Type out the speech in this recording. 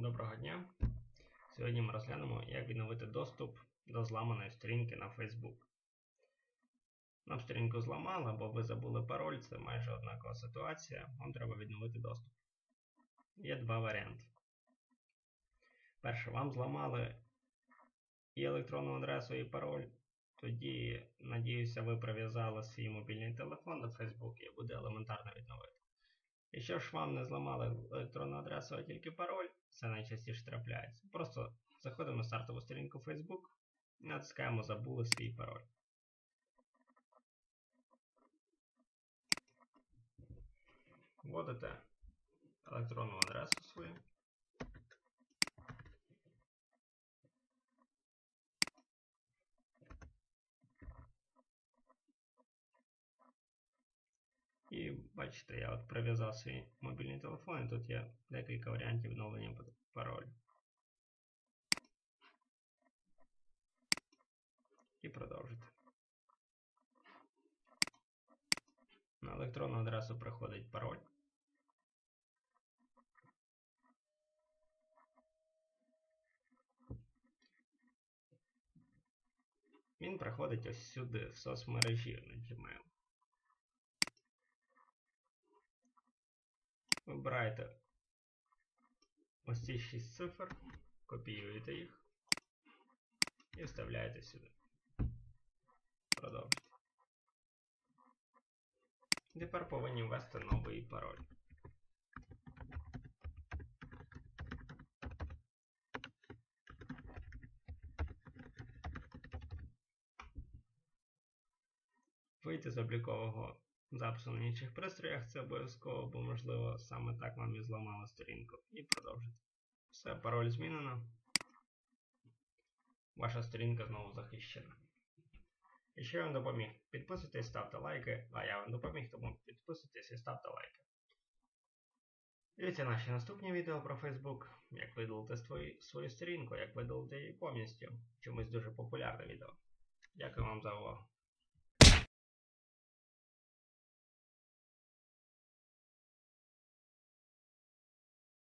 Доброго дня! Сьогодні ми розглянемо, як відновити доступ до зламаної сторінки на Facebook. Нам сторінку зламали, або ви забули пароль, це майже однакова ситуація, вам треба відновити доступ. Є два варіанти. Перше, вам зламали і електронну адресу, і пароль. Тоді, надіюся, ви прив'язали свій мобільний телефон до Facebook і буде елементарно відновити. Якщо ж вам не зламали електронну адресу, а тільки пароль, це найчастіше трапляється. Просто заходимо на стартову сторінку Facebook і натискаємо Забули свій пароль. Вводите електронну адресу свою. І бачите, я от прив'язав свій мобільний телефон, і тут є декілька варіантів відновлення паролю. І продовжити. На електронну адресу приходить пароль. Він приходить ось сюди, в соцмережі на Gmail. Вибираєте ось ці 6 цифр, копіюєте їх і вставляєте сюди. Продовжуйте. Тепер повинні ввести новий пароль. Вийти з облікового запису на інших пристроях це обов'язково, бо можливо саме так вам і зламало сторінку. І продовжити. Все, пароль змінено. Ваша сторінка знову захищена. Якщо я вам допоміг, підписуйтесь, ставте лайки, а я вам допоміг, тому підписуйтесь і ставте лайки. Дивіться наші наступні відео про Facebook, як видалити свою, свою сторінку, як видалити її повністю. Чомусь дуже популярне відео. Дякую вам за увагу.